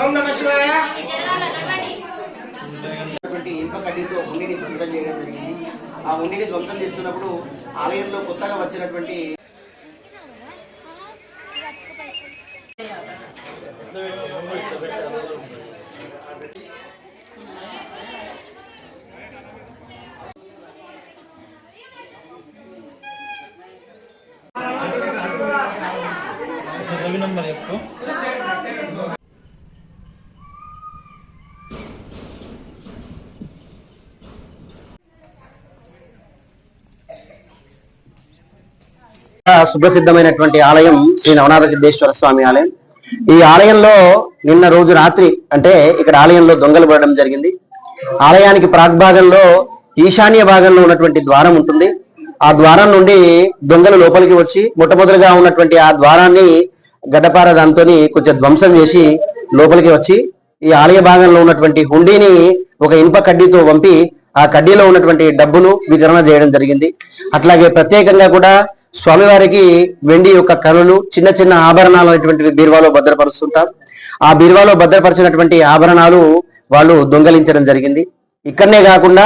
ఓం నమ శివాయ. ఇనుప కడ్డీతో హుండీని ధ్వంసం చేయడం జరిగింది. ఆ ఉండిని ధ్వంసం చేస్తున్నప్పుడు ఆలయంలో కొత్తగా వచ్చినటువంటి రవి నంబర్ సుప్రసిద్ధమైనటువంటి ఆలయం శ్రీ నవనాథ సిద్ధేశ్వర స్వామి ఆలయం. ఈ ఆలయంలో నిన్న రోజు రాత్రి అంటే ఇక్కడ ఆలయంలో దొంగలు పడడం జరిగింది. ఆలయానికి ప్రాగ్భాగంలో ఈశాన్య భాగంలో ఉన్నటువంటి ద్వారం ఉంటుంది. ఆ ద్వారం నుండి దొంగలు లోపలికి వచ్చి మొట్టమొదటిగా ఉన్నటువంటి ఆ ద్వారాన్ని గడ్డపార దాంతో కొంచెం ధ్వంసం చేసి లోపలికి వచ్చి ఈ ఆలయ భాగంలో ఉన్నటువంటి హుండీని ఒక ఇనుప కడ్డీతో పంపి ఆ కడ్డీలో ఉన్నటువంటి డబ్బును వితరణ చేయడం జరిగింది. అట్లాగే ప్రత్యేకంగా కూడా స్వామివారికి వెండి యొక్క కనులు చిన్న చిన్న ఆభరణాలు అనేటువంటివి బీరువాలో భద్రపరుస్తుంటాం. ఆ బీరువాలో భద్రపరిచినటువంటి ఆభరణాలు వాళ్ళు దొంగలించడం జరిగింది. ఇక్కడనే కాకుండా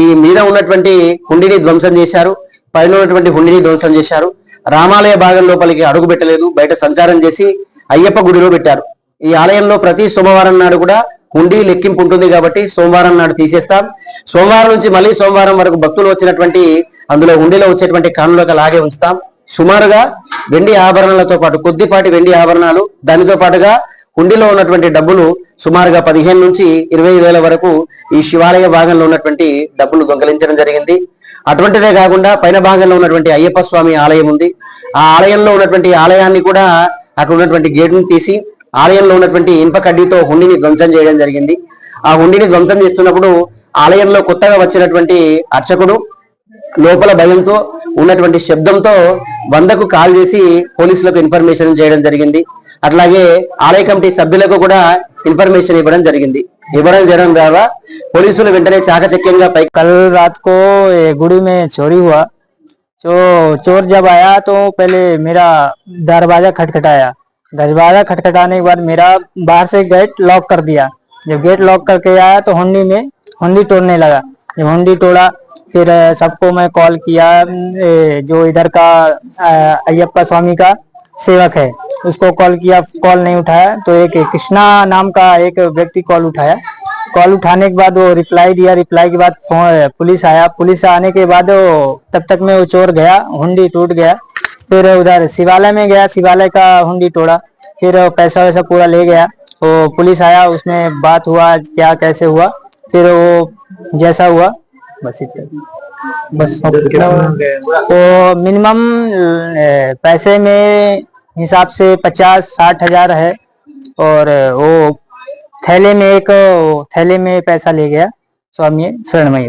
ఈ మీద ఉన్నటువంటి హుండీని ధ్వంసం చేశారు పైన ఉన్నటువంటి హుండీని ధ్వంసం చేశారు. రామాలయ భాగం లోపలికి అడుగు పెట్టలేదు. బయట సంచారం చేసి అయ్యప్ప గుడిలో పెట్టారు. ఈ ఆలయంలో ప్రతి సోమవారం నాడు కూడా హుండీ లెక్కింపు ఉంటుంది కాబట్టి సోమవారం నాడు తీసేస్తాం. సోమవారం నుంచి మళ్ళీ సోమవారం వరకు భక్తులు వచ్చినటువంటి అందులో హుండీలో వచ్చేటువంటి కానులకు అలాగే ఉంచుతాం. సుమారుగా వెండి ఆభరణాలతో పాటు కొద్దిపాటి వెండి ఆభరణాలు దానితో పాటుగా హుండీలో ఉన్నటువంటి డబ్బులు సుమారుగా పదిహేను నుంచి ఇరవై వేల వరకు ఈ శివాలయ భాగంలో ఉన్నటువంటి డబ్బులు దొంగలించడం జరిగింది. అటువంటిదే కాకుండా పైన భాగంలో ఉన్నటువంటి అయ్యప్ప స్వామి ఆలయం ఉంది. ఆ ఆలయంలో ఉన్నటువంటి ఆలయాన్ని కూడా అక్కడ ఉన్నటువంటి గేటును తీసి ఆలయంలో ఉన్నటువంటి ఇనుప కడ్డీతో హుండీని ధ్వంసం చేయడం జరిగింది. ఆ హుండీని ధ్వంసం చేస్తున్నప్పుడు ఆలయంలో కొత్తగా వచ్చినటువంటి అర్చకుడు లోపల భయంతో ఉన్నటువంటి శబ్దంతో వందకు కాల్ చేసి పోలీసులకు ఇన్ఫర్మేషన్ చేయడం జరిగింది. అట్లాగే ఆలయ కమిటీ సభ్యులకు కూడా ఇన్ఫర్మేషన్ ఇవ్వడం జరిగింది. ఇవ్వడం చేయడం ద్వారా పోలీసులు వెంటనే చాకచక్యంగా పై कल रात को ये गुड़ी में चोरी हुआ तो चोर जब आया तो पहले मेरा दरवाजा खटखटाया दरवाजा खटखटाने के बाद मेरा बाहर से गेट लॉक कर दिया जब गेट लॉक करके आया तो हुंडी में हुंडी तोड़ने लगा जब हुंडी तोड़ा फिर अ, सबको मैं कॉल किया अम, ए, जो इधर का अ, अयप्पा स्वामी का सेवक है उसको कॉल किया कॉल नहीं उठाया। तो एक कृष्णा नाम का एक व्यक्ति कॉल उठाया। कॉल उठाने के बाद वो रिप्लाई दिया। रिप्लाई के बाद पुलिस आया। पुलिस आने के बाद वो तब तक में वो चोर गया। हुंडी टूट गया। फिर उधर शिवालय में गया। शिवालय का हुंडी तोड़ा। फिर पैसा वैसा पूरा ले गया। वो पुलिस आया। उसमें बात हुआ क्या कैसे हुआ। फिर वो जैसा हुआ। बस इतना। बस। तो मिनिमम पैसे में हिसाब से पचास, साठ हज़ार है। और, वो थैले में एक थैले में पैसा ले गया। स्वामी शरणमय